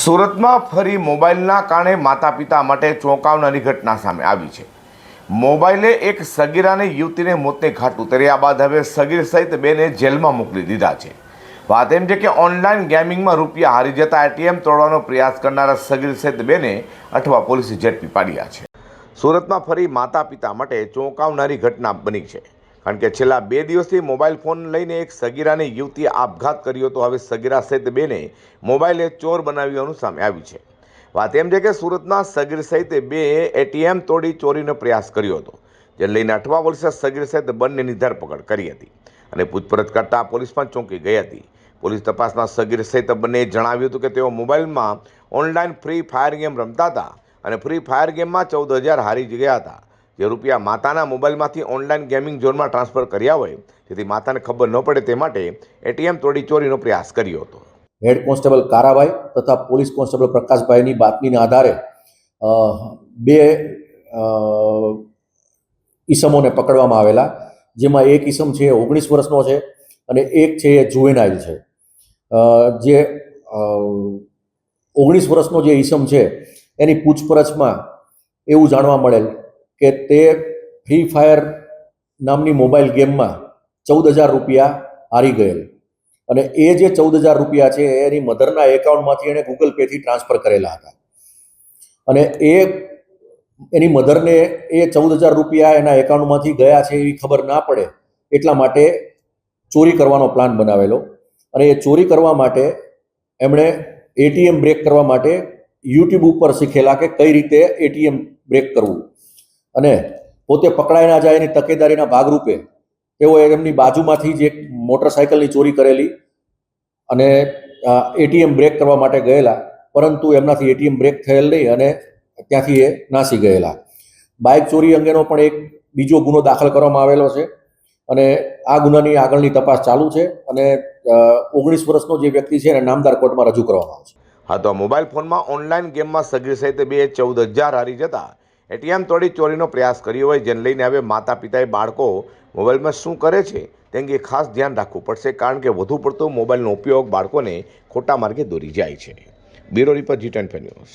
સુરતમાં ફરી મોબાઈલના કારણે માતા પિતા માટે ચોંકાવનારી ઘટના સામે આવી છે. મોબાઈલે એક સગીરાને યુવતીને મોતને ઘાટ ઉતર્યા બાદ હવે સગીર સહિત બેને જેલમાં મોકલી દીધા છે. વાત એમ છે કે ઓનલાઈન ગેમિંગમાં રૂપિયા હારી જતા એટીએમ તોડવાનો પ્રયાસ કરનારા સગીર સહિત બેને અઠવા પોલીસે ઝડપી પાડ્યા છે. સુરતમાં ફરી માતા પિતા માટે ચોંકાવનારી ઘટના બની છે. કારણ કે છેલ્લા બે દિવસથી મોબાઈલ ફોન લઈને એક સગીરાને યુવતીએ આપઘાત કર્યો હતો. હવે સગીરા સહિત બેને મોબાઈલે ચોર બનાવ્યાનું સામે આવ્યું છે. વાત એમ છે કે સુરતના સગીર સહિત બે એટીએમ તોડી ચોરીનો પ્રયાસ કર્યો હતો જે લઈને અઠવા વર્ષે સગીર સહિત બંનેની ધરપકડ કરી હતી અને પૂછપરછ કરતાં પોલીસ પણ ચોંકી ગઈ હતી. પોલીસ તપાસમાં સગીર સહિત બંનેએ જણાવ્યું હતું કે તેઓ મોબાઈલમાં ઓનલાઈન ફ્રી ફાયર ગેમ રમતા હતા અને ફ્રી ફાયર ગેમમાં ચૌદ હજાર હારી જ ગયા હતા. જે રૂપિયા માતાના મોબાઈલમાંથી ઓનલાઈન ગેમિંગ ઝોનમાં ટ્રાન્સફર કર્યા હોય, જેથી માતાને ખબર ન પડે તે માટે એટીએમ તોડી ચોરીનો પ્રયાસ કર્યો હતો. હેડ કોન્સ્ટેબલ કારાભાઈ તથા પોલીસ કોન્સ્ટેબલ પ્રકાશભાઈની બાતમીના આધારે બે ઈસમોને પકડવામાં આવેલા, જેમાં એક ઈસમ છે એ ઓગણીસ વર્ષનો છે અને એક છે એ જુવેનાઇલ છે. જે ઓગણીસ વર્ષનો જે ઈસમ છે, એની પૂછપરછમાં એવું જાણવા મળેલ કે તે ફ્રી ફાયર નામની મોબાઈલ ગેમમાં ચૌદ હજાર રૂપિયા હારી ગયેલ. અને એ જે ચૌદ હજાર રૂપિયા છે, એની મધરના એકાઉન્ટમાંથી એણે ગૂગલ પેથી ટ્રાન્સફર કરેલા હતા. અને એ એની મધરને એ ચૌદ હજાર રૂપિયા એના એકાઉન્ટમાંથી ગયા છે એવી ખબર ના પડે, એટલા માટે ચોરી કરવાનો પ્લાન બનાવેલો. અને એ ચોરી કરવા માટે એમણે એટીએમ બ્રેક કરવા માટે યુટ્યુબ ઉપર શીખેલા કે કઈ રીતે એટીએમ બ્રેક કરવું. અને પોતે પકડાઈ ના જાય એની તકેદારીના ભાગરૂપે તેઓ એમની બાજુમાંથી જ એક મોટરસાયકલની ચોરી કરેલી અને એટીએમ બ્રેક કરવા માટે ગયેલા, પરંતુ એમનાથી એટીએમ બ્રેક થયેલ નહીં અને ત્યાંથી એ નાસી ગયેલા. બાઇક ચોરી અંગેનો પણ એક બીજો ગુનો દાખલ કરવામાં આવેલો છે અને આ ગુનાની આગળની તપાસ ચાલુ છે અને ઓગણીસ વર્ષનો જે વ્યક્તિ છે એને નામદાર કોર્ટમાં રજૂ કરવામાં આવશે હા, તો મોબાઈલ ફોનમાં ઓનલાઈન ગેમમાં સગીર સહિત બે ચૌદ હજાર હારી જતા એટીએમ તોડી ચોરીનો પ્રયાસ કર્યો હોય, જેને લઈને હવે માતા પિતાએ બાળકો મોબાઈલમાં શું કરે છે તે અંગે ખાસ ધ્યાન રાખવું પડશે, કારણ કે વધુ પડતો મોબાઈલનો ઉપયોગ બાળકોને ખોટા માર્ગે દોરી જાય છે. Bureau report G ten news.